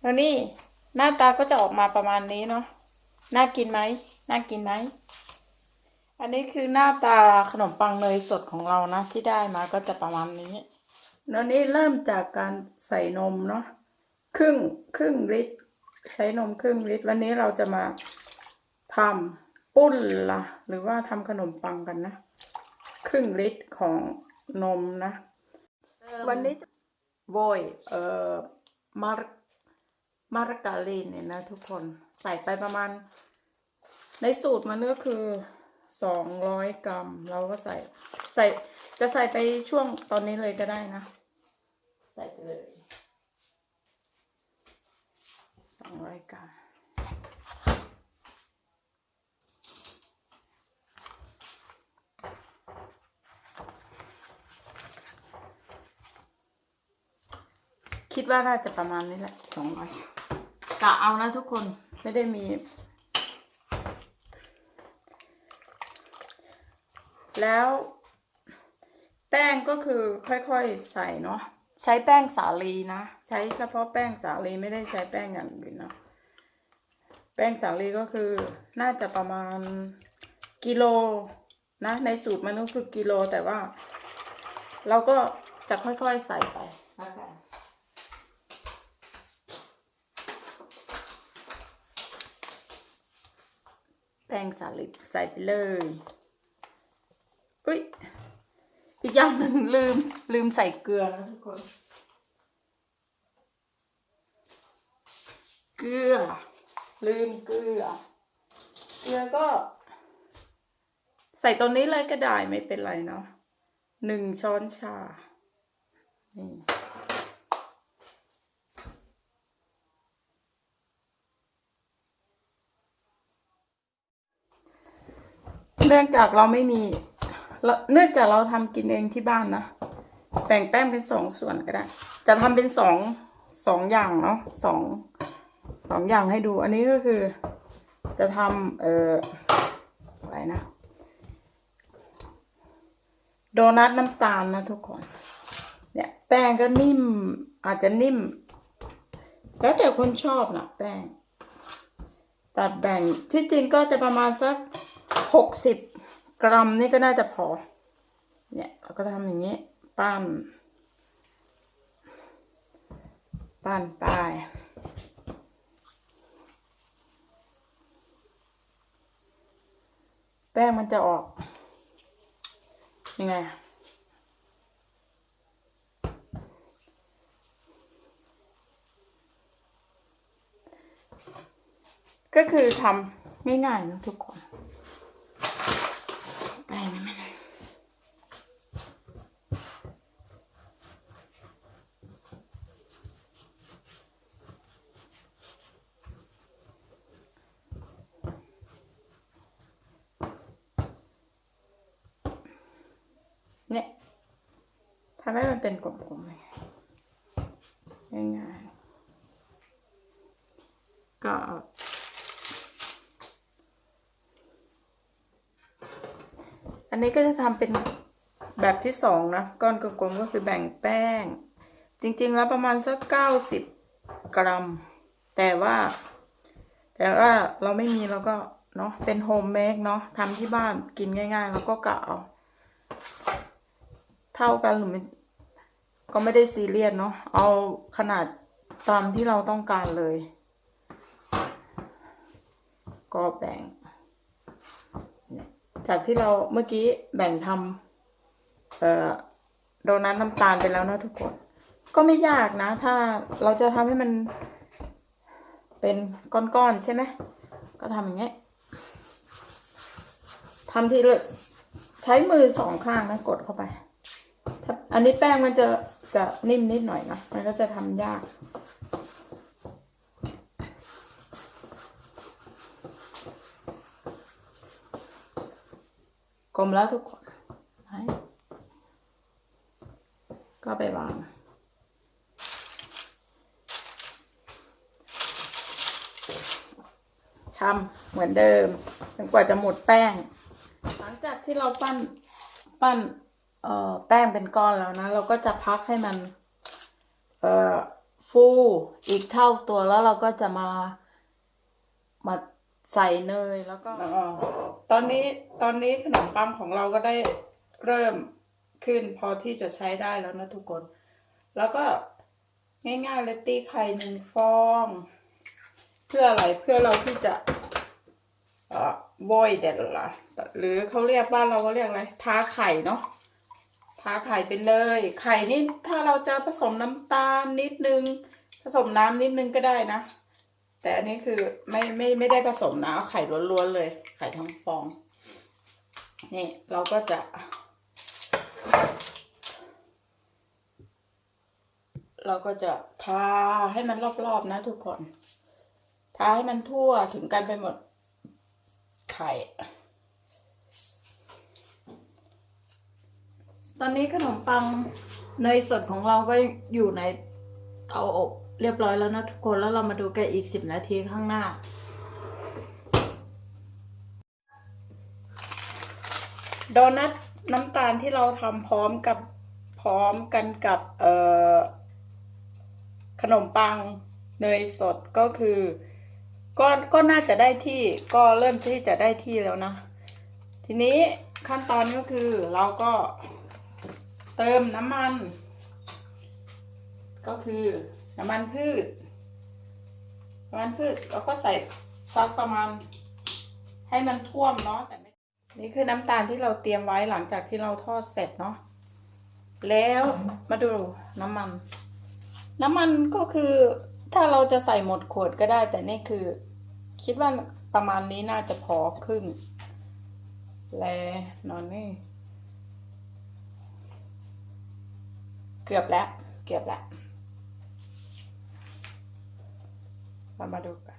แล้วนี่หน้าตาก็จะออกมาประมาณนี้เนาะ น่ากินไหม น่ากินไหม อันนี้คือหน้าตาขนมปังเนยสดของเรานะ ที่ได้มาก็จะประมาณนี้แล้วนี่เริ่มจากการใส่นมเนาะ ครึ่งครึ่งลิตร ใช้นมครึ่งลิตร วันนี้เราจะมาทำปุ้นละหรือว่าทำขนมปังกันนะ ครึ่งลิตรของนมนะ วันนี้โวยเอ่อมาร์ มาร์การีนเนี่ยนะทุกคนใส่ไปประมาณ ในสูตรมันก็คือสองร้อยกรัม เราก็ใส่ใส่จะใส่ไปช่วงตอนนี้เลยก็ได้นะ ใส่ไปเลยสองร้อยกรัมคิดว่าน่าจะประมาณนี้แหละสองร้อย กะเอานะทุกคนไม่ได้มี แล้วแป้งก็คือค่อยๆใส่เนาะใช้แป้งสาลีนะ ใช้เฉพาะแป้งสาลีไม่ได้ใช้แป้งอย่างอื่นเนาะแป้งสาลีก็คือน่าจะประมาณกิโลนะ ในสูตรมันก็คือกิโลแต่ว่า เราก็จะค่อยๆใส่ไปนะคะ แป้งสาลิดใส่ไปเลยอุ้ยอีกอย่างหนึ่งลืม ลืมใส่เกลือนะทุกคน เกลือ ลืมเกลือ เกลือก็ ใส่ตรงนี้เลยก็ได้ไม่เป็นไรเนาะหนึ่งช้อนชานี่ เนื่องจากเราไม่มีเนื่องจากเราทำกินเองที่บ้านนะแบ่งแป้งเป็นสองส่วนก็ได้ จะทำเป็นสองสองอย่างเนาะสองสองอย่างให้ดู อันนี้ก็คือ จะทำเอ่ออะไรนะ โดนัทน้ำตาลนะทุกคน เนี่ยแป้งก็นิ่ม อาจจะนิ่ม แล้วแต่คนชอบนะแป้ง ตัดแบ่งที่จริงก็จะประมาณสัก หกสิบกรัมนี่ก็น่าจะพอ เนี่ยเราก็ทำอย่างนี้ ปั้น ปั้นไปแป้งมันจะออก ยังไงก็คือทำง่ายๆนะทุกคน แป้งนี่ไม่ได้ เนี่ยทำให้มันเป็นกลมๆเลยง่ายๆก็อาอันนี้ก็จะทำเป็นแบบที่สองนะก้อนกลมๆก็คือแบ่งแป้ง จริงๆแล้วประมาณสักเก้าสิบกรัม แต่ว่า แต่ว่าเราไม่มีเราก็เนาะเป็นโฮมเมดเนาะทำที่บ้านกินง่ายๆ แล้วก็กะเอา เท่ากันหรือไม่ก็ไม่ได้ซีเรียสเนาะเอาขนาดตามที่เราต้องการเลย ก็แบ่ง จากที่เราเมื่อกี้แบ่งทำเอ่อโดนัทน้ำตาลไปแล้วนะทุกคน ก็ไม่ยากนะ ถ้าเราจะทำให้มันเป็นก้อนๆใช่ไหมก็ทำอย่างเงี้ยทำทีละใช้มือสองข้างนะกดเข้าไป อันนี้แป้งมันจะจะนิ่มนิดหน่อยนะ มันก็จะทำยาก กลมแล้วทุกคนไหนก็ไปวางทำเหมือนเดิมจนกว่าจะหมดแป้ง หลังจากที่เราปั้นปั้น เอ่อแป้งเป็นก้อนแล้วนะ เราก็จะพักให้มัน เอ่อฟูอีกเท่าตัวแล้วเราก็จะมามาใส่เนยแล้วก็ตอนนี้ตอนนี้ขนมปังของเราก็ได้เริ่มขึ้นพอที่จะใช้ได้แล้วนะทุกคน แล้วก็ง่ายๆเลยตีไข่หนึ่งฟอง เพื่ออะไรเพื่อเราที่จะเอ่อ void ล่ะหรือเขาเรียกบ้านเราก็เรียกอะไรทาไข่เนาะ ทาไข่ไปเลย ไข่นี่ถ้าเราจะผสมน้ำตาลนิดนึง ผสมน้ำนิดนึงก็ได้นะ แต่อันนี้คือไม่ไม่ไม่ได้ผสมนะเอาไข่ล้วนๆเลย ไข่ทั้งฟอง นี่เราก็จะ เราก็จะทาให้มันรอบๆนะทุกคนทาให้มันทั่วถึงกันไปหมดไข่ ตอนนี้ขนมปังเนยสดของเราก็อยู่ในเตาอบเรียบร้อยแล้วนะทุกคนแล้วเรามาดูกันอีกสิบนาทีข้างหน้า โดนัทน้ำตาลที่เราทำพร้อมกับพร้อมกันกับเอ่อขนมปังเนยสดก็คือก็ก็น่าจะได้ที่ก็เริ่มที่จะได้ที่แล้วนะ ทีนี้ขั้นตอนก็คือเราก็ เติมน้ำมัน ก็คือน้ำมันพืชน้ำมันพืชเราก็ใส่ซักประมาณ ให้มันท่วมเนาะแต่ไม่นี่คือน้ำตาลที่เราเตรียมไว้หลังจากที่เราทอดเสร็จเนาะแล้วมาดูน้ำมัน น้ำมันก็คือถ้าเราจะใส่หมดขวดก็ได้ แต่นี่คือ คิดว่าประมาณนี้น่าจะพอครึ่ง แลนอนนี่ เกือบแล้ว เกือบแล้ว เรามาดูกัน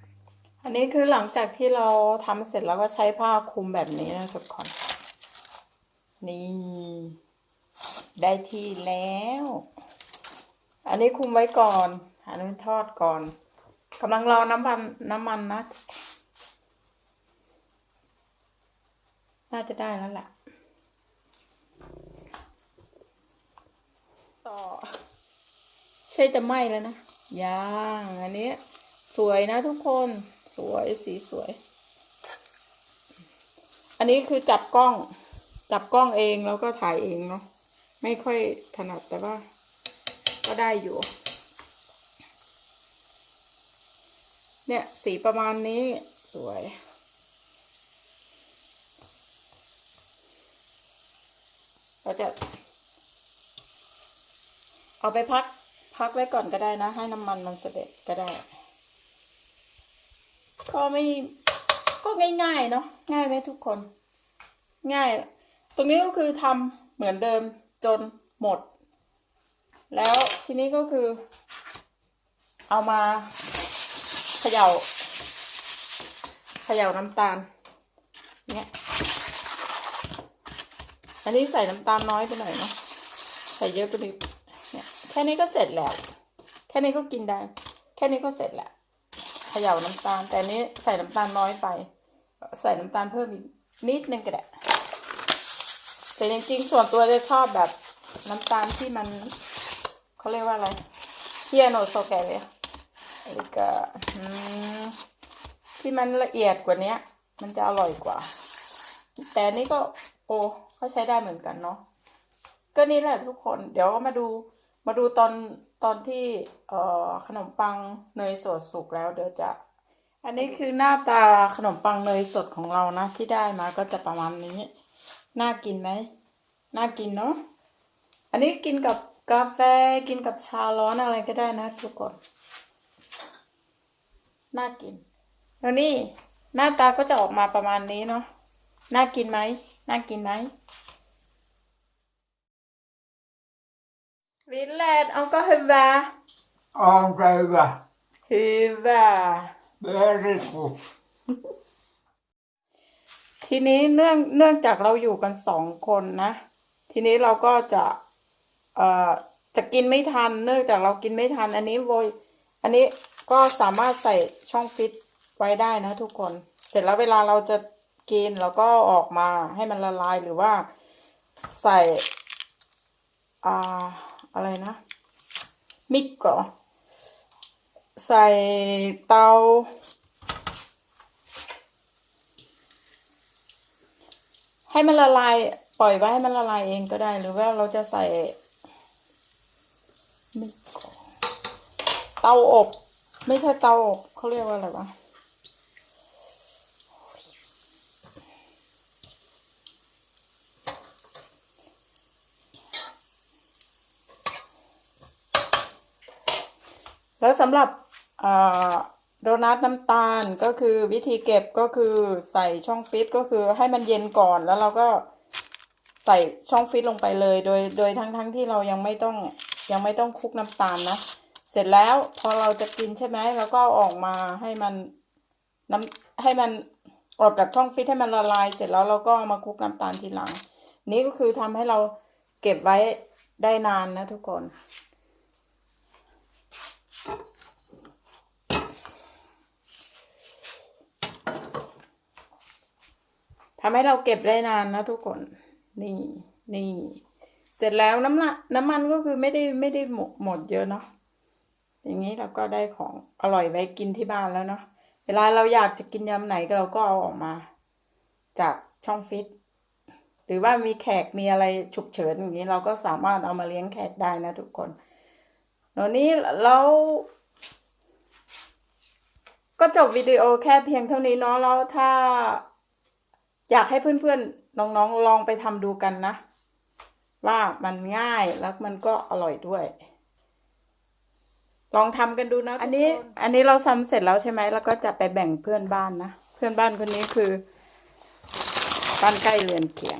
อันนี้คือหลังจากที่เราทำเสร็จแล้วก็ใช้ผ้าคลุมแบบนี้นะทุกคน นี่ ได้ที่แล้ว อันนี้คุมไว้ก่อนอันนี้ทอดก่อนกำลังรอน้ำมันน้ำมันนะ น่าจะได้แล้วแหละ ต่อ ใช่จะไหม้แล้วนะยังอันนี้ สวยนะทุกคนสวยสีสวย อันนี้คือจับกล้อง จับกล้องเองแล้วก็ถ่ายเองเนาะไม่ค่อยถนัดแต่ว่า ก็ได้อยู่ เนี่ยสีประมาณนี้สวยเราจะ เอาไปพักพักไว้ก่อนก็ได้นะ ให้น้ำมันมันเสด็จก็ได้ ก็ไม่ก็ง่ายๆเนาะง่ายไหมทุกคน ง่าย ตรงนี้ก็คือทำเหมือนเดิมจนหมด แล้วทีนี้ก็คือ เอามาเขย่าเขย่าน้ำตาลเนี่ยอันนี้ใส่น้ำตาลน้อยไปหน่อยเนาะใส่เยอะไปนิดเนี่ย ค่นี้ก็เสร็จแล้ว แค่นี้ก็กินได้ แค่นี้ก็เสร็จแล้วเขย่าน้ำตาล แต่นี้ใส่น้ำตาลน้อยไป ใส่น้ำตาลเพิ่มอีกนิดนึงก็ได้แต่จริงๆส่วนตัวจะชอบแบบน้ำตาลที่มันเขาเรียกว่าอะไรเฮียโนโซแกเลยแล้วก็ที่มันละเอียดกว่านี้มันจะอร่อยกว่า แต่นนี้ก็โอ้ก็ใช้ได้เหมือนกันเนาะก็นี่แหละทุกคน เดี๋ยวก็มาดู มาดูตอนตอนที่เอ่อขนมปังเนยสดสุกแล้วเดี๋ยวจะ อันนี้คือหน้าตาขนมปังเนยสดของเรานะ ที่ได้มาก็จะประมาณนี้ น่ากินไหมน่ากินเนาะอันนี้กินกับกาแฟกินกับชาร้อนอะไรก็ได้นะทุกคนน่ากินแล้วนี่หน้าตาก็จะออกมาประมาณนี้เนาะน่ากินไหมน่ากินไหม วิลเลตเอาก็ฮึวา Angela, ฮึวา very good. ทีนี้เนื่องเนื่องจากเราอยู่กันสองคนนะ ทีนี้เราก็จะ เอ่อ จะกินไม่ทัน เนื่องจากเรากินไม่ทัน อันนี้โวย อันนี้ก็สามารถใส่ช่องฟิตไว้ได้นะทุกคน เสร็จแล้วเวลาเราจะกินเราก็ออกมาให้มันละลายหรือว่าใส่ อ่า อะไรนะมิกเหรอใส่เตา ให้มันละลาย ปล่อยไว้ให้มันละลายเองก็ได้ หรือว่าเราจะใส่เตาอบ ไม่ใช่เตาอบเขาเรียกว่าอะไรวะ แล้วสำหรับโดนัทน้ำตาลก็คือวิธีเก็บก็คือใส่ช่องฟิตก็คือให้มันเย็นก่อนแล้วเราก็ใส่ช่องฟิตลงไปเลย โดยโดยทั้งทั้งที่เรายังไม่ต้องยังไม่ต้องคลุกน้ำตาลนะเสร็จแล้วพอเราจะกินใช่ไหมเราก็เอาออกมาให้มันน้ำให้มันออกจากช่องฟิตให้มันละลาย เสร็จแล้วเราก็มาคลุกน้ำตาลทีหลัง นี่ก็คือทำให้เราเก็บไว้ได้นานนะทุกคน ทำให้เราเก็บได้นานนะทุกคน นี่นี่ เสร็จแล้วน้ำละน้ำมันก็คือไม่ได้ไม่ได้หมดหมดเยอะเนาะอย่างนี้เราก็ได้ของอร่อยไว้กินที่บ้านแล้วเนาะเวลาเราอยากจะกินยำไหนก็เราก็เอาออกมา จากช่องฟิตหรือว่ามีแขกมีอะไรฉุกเฉินอย่างนี้เราก็สามารถเอามาเลี้ยงแขกได้นะทุกคน นนี้เราก็จบวิดีโอแค่เพียงเท่านี้เนาะแล้วถ้าอยากให้เพื่อนๆ น้องๆ ลองไปทำดูกันนะ ว่ามันง่ายแล้วมันก็อร่อยด้วย ลองทำกันดูนะ อันนี้ อันนี้เราทำเสร็จแล้วใช่ไหมแล้วก็จะไปแบ่งเพื่อนบ้านนะ เพื่อนบ้านคนนี้คือบ้านใกล้เรือนเคียง